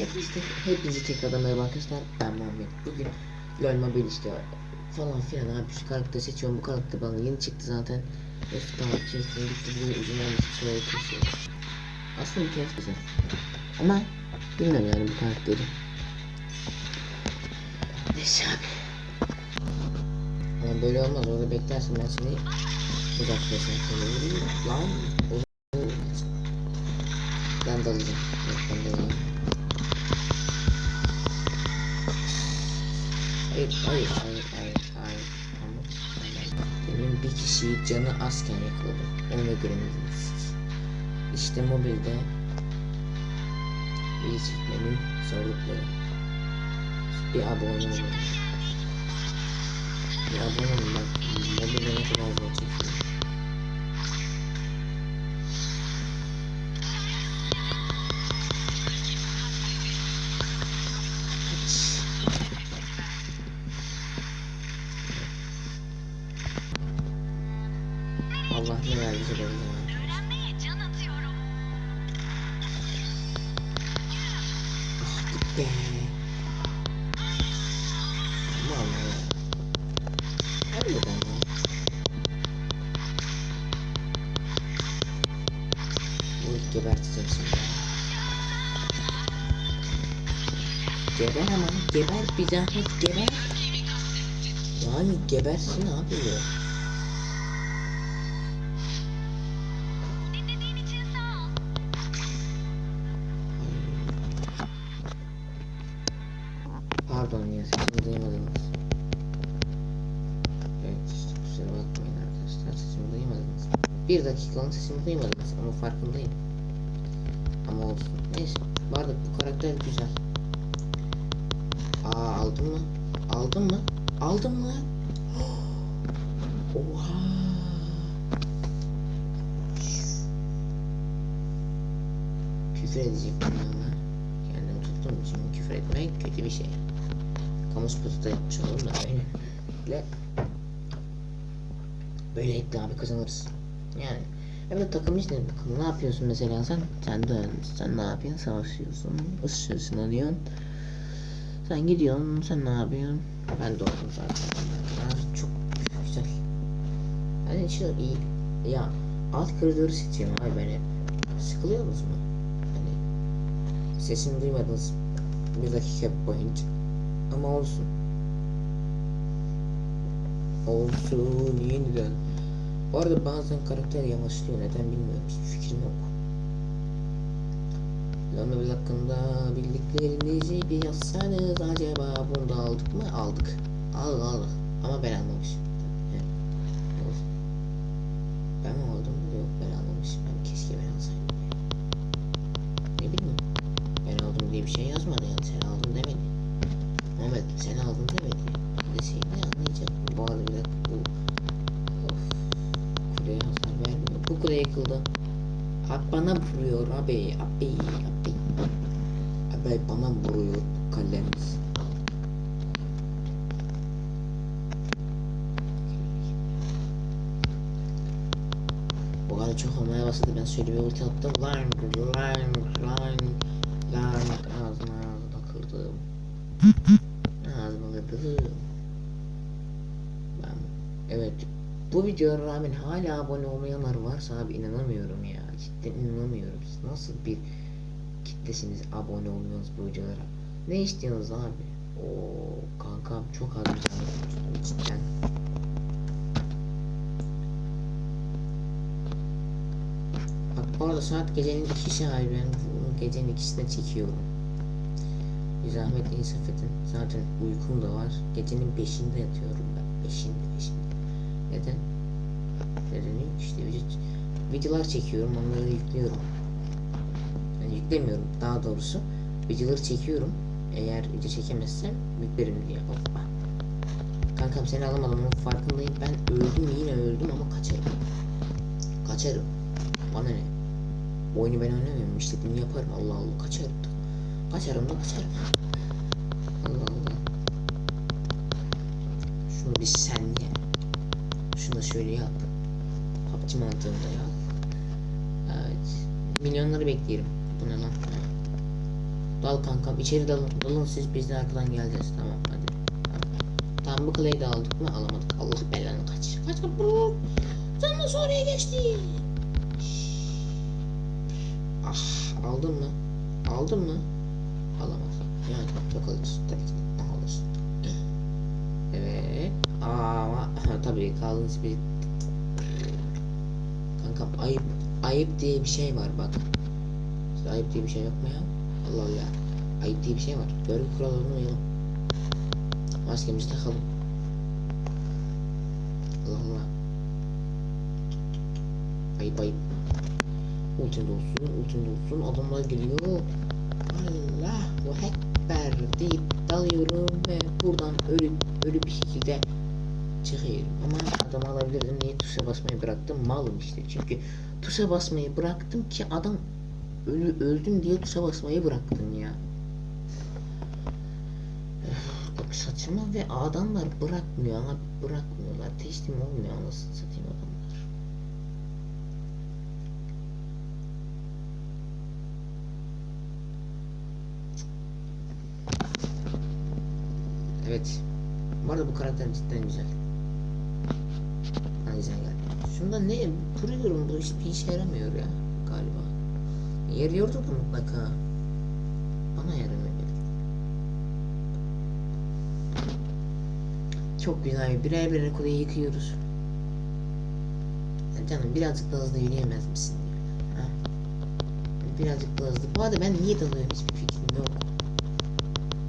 Hepinizi, tek, hepinizi tekrardan merhaba arkadaşlar. Ben Muhammed. Bugün LoL Mobile işte falan filan abi şu karakter seçiyorum. Bu karakter bana yeni çıktı zaten. Tamam kestim gitti bu uzun olması şöyle kesiyor. Aslında bir kez güzel. Ama bilmiyorum yani bu karakteri. Neyse abi. Ama böyle olmaz orada beklersin ben seni uzaklaşın. Lan o ben dalacağım. Ben dalayayım. Hayır, hayır, hayır, hayır, hayır. Tamam. tamam. Benim bir kişiyi canı azken yakaladım. Onu göremediniz. İşte mobilde iyi çekmenin zorlukları. Bir abone olun. Bir abone olun bak. Mobilde ne kadar zor çekiyor. Allah ne verdiyse can atıyorum. Ah be. Aman ya. Geberteceğim şimdi. Geber ama geber bir zahmet geber. Yani gebersin abi ya. Ya sesimi duymadınız. Evet işte kusura bakmayın arkadaşlar sesimi duymadınız. Bir dakikalığına sesimi duymadınız ama farkındayım. Ama olsun. Neyse. Bu arada bu karakter güzel. Aa aldın mı? Aldın mı? Aldın mı? Oha. Küfür edecektim ama kendimi tuttum için küfür etmek kötü bir şey. Kamu spotu da yapmış olurum da böyle. Böylelikle abi kazanırız. Yani evet takım işte bakalım ne yapıyorsun mesela sen? Sen de sen ne yapıyorsun? Savaşıyorsun, ısışıyorsun, alıyorsun. Sen gidiyorsun, sen ne yapıyorsun? Ben de oldum zaten. Çok güzel. Yani şu iyi. Ya alt koridoru seçiyorum abi böyle. Sıkılıyor musun? Hani sesini duymadınız bir dakika boyunca. Ama olsun. Olsun yeniden. Bu arada bazen karakter yavaşlıyor neden bilmiyorum hiç fikrim yok. Lamabil hakkında bildiklerinizi bir yazsanız acaba bunu da aldık mı? Aldık. Aldık aldık. Ama ben almamışım. Abi bana vuruyor abi abi abi. Abi bana vuruyor bu kalemiz. Bu arada çok olmaya başladı. Ben şöyle bir ulti attım. Lan lan lan lan ağzına ağzına kırdım. Ağzıma kırdım. Ben evet bu videoya rağmen hala abone olmayanlar varsa abi inanamıyorum ya. Cidden inanamıyorum. Siz nasıl bir kitlesiniz abone oluyorsunuz bu videolara? Ne istiyorsunuz abi? Oo kankam çok az bir tane cidden. Bak bu arada saat gecenin ikisi abi ben bunu gecenin ikisinde çekiyorum. Bir zahmet insaf edin. Zaten uykum da var. Gecenin beşinde yatıyorum ben. Beşinde beşinde. Neden? Neden? İşte video, videolar çekiyorum onları yüklüyorum. Yani yüklemiyorum daha doğrusu. Videoları çekiyorum. Eğer video çekemezsem yüklerim diye. Hoppa. Kankam seni alamadım onun farkındayım. Ben öldüm yine öldüm ama kaçarım. Kaçarım. Bana ne? Oyunu ben oynamıyorum. İstediğimi yaparım. Allah Allah kaçarım da. Kaçarım da kaçarım. Allah Allah. Şunu bir sen ye. Şunu da şöyle yap. PUBG mantığında yap. Evet. Milyonları bekleyelim. Bu ne lan? Dal kankam içeri dalın. Dalın siz biz de arkadan geleceğiz. Tamam hadi. Tamam, bu kaleyi de aldık mı? Alamadık. Allah belanı kaç. Kaç kaç. Sen nasıl oraya geçtin? Ah aldın mı? Aldın mı? Alamazsın. Yani çok alırsın tabii ki. Alırsın. Evet. Ama tabii kaldığınız bir Kankam ayıp ayıp diye bir şey var bak. Ayıp diye bir şey yok mu ya? Allah Allah. Ayıp diye bir şey var. Görgü kurallarına uyalım. Maskemizi takalım. Allah Allah. Ayıp ayıp. Ultim dolsun, ultim dolsun. Adamlar geliyor. Allah bu ekber deyip dalıyorum ve buradan ölüp ölü bir şekilde çıkıyorum. Ama adamı alabilirdim. Niye tuşa basmayı bıraktım? Malım işte. Çünkü tuşa basmayı bıraktım ki adam ölü öldüm diye tuşa basmayı bıraktım ya. Çok saçma ve adamlar bırakmıyor ama bırakmıyorlar. Teslim olmuyor anasını satayım adamlar. Evet. Bu arada bu karakter cidden güzel. Geldi. Şunda ne kuruyorum bu hiçbir işe yaramıyor ya galiba. Yarıyordu da mutlaka. Bana yaramıyor. Çok güzel. Birer birer kuleyi yıkıyoruz. Ya canım birazcık daha hızlı yürüyemez misin? Ha? Birazcık daha hızlı. Bu arada ben niye dalıyorum hiçbir fikrim yok.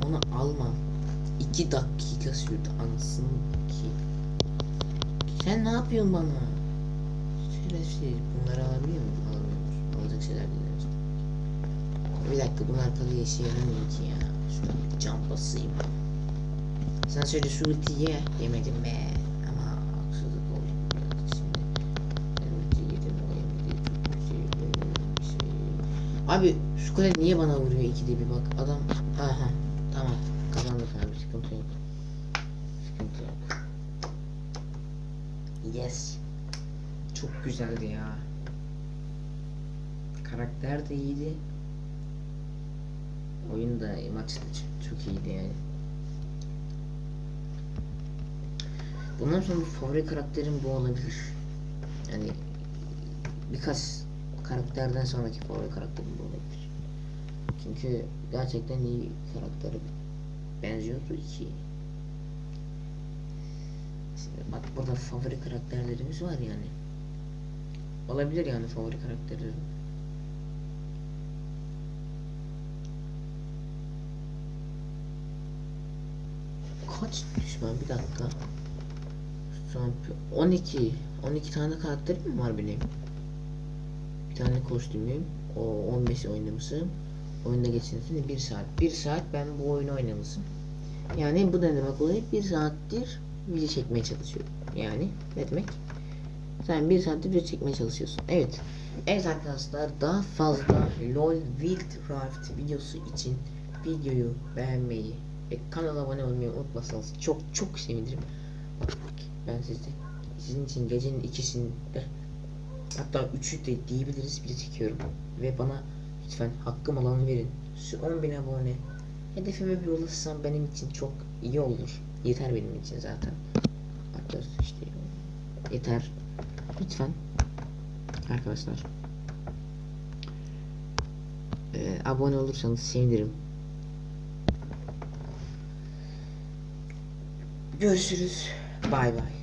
Onu almam. 2 dakika sürdü anasını ki. Sen ne yapıyorsun bana? Şerefsiz. Bunları alabiliyor muyum? Alamıyoruz. Alacak şeyler değil. Bir dakika bunlar kalıyor işe yaramıyor ki ya. Şurada bir cam basayım. Sen söyle şu ultiyi ye. Yemedim be. Ama haksızlık oldu. Şimdi ben ultiyi yedim o yemedi. Bir şey. böyle bir şey. Abi şu kale niye bana vuruyor ikide bir bak. Adam. Aha. Yes. Çok güzeldi ya. Karakter de iyiydi. Oyun da maç da çok, iyiydi yani. Bundan sonra favori karakterim bu olabilir. Yani birkaç karakterden sonraki favori karakterim bu olabilir. Çünkü gerçekten iyi karaktere benziyordu ki. Bak burada favori karakterlerimiz var yani. Olabilir yani favori karakterlerim. Kaç düşman bir dakika. Son 12 12 tane karakterim var benim? Bir tane kostümüm. O 15 oynamışım. Oyunda geçirdiğinde 1 saat. 1 saat ben bu oyunu oynamışım. Yani bu ne demek oluyor? 1 saattir video çekmeye çalışıyorum. Yani ne demek? Sen 1 saattir video çekmeye çalışıyorsun. Evet. Evet arkadaşlar daha fazla LOL Wild Rift videosu için videoyu beğenmeyi ve kanala abone olmayı unutmasanız çok çok sevinirim. Ben sizde sizin için gecenin ikisinde hatta üçü de diyebiliriz bile çekiyorum. Ve bana lütfen hakkım olanı verin. Şu 10.000 abone hedefime bir ulaşsam benim için çok iyi olur. Yeter benim için zaten. Arkadaşlar işte yeter. Lütfen arkadaşlar ee, abone olursanız sevinirim. Görüşürüz. Bay bay.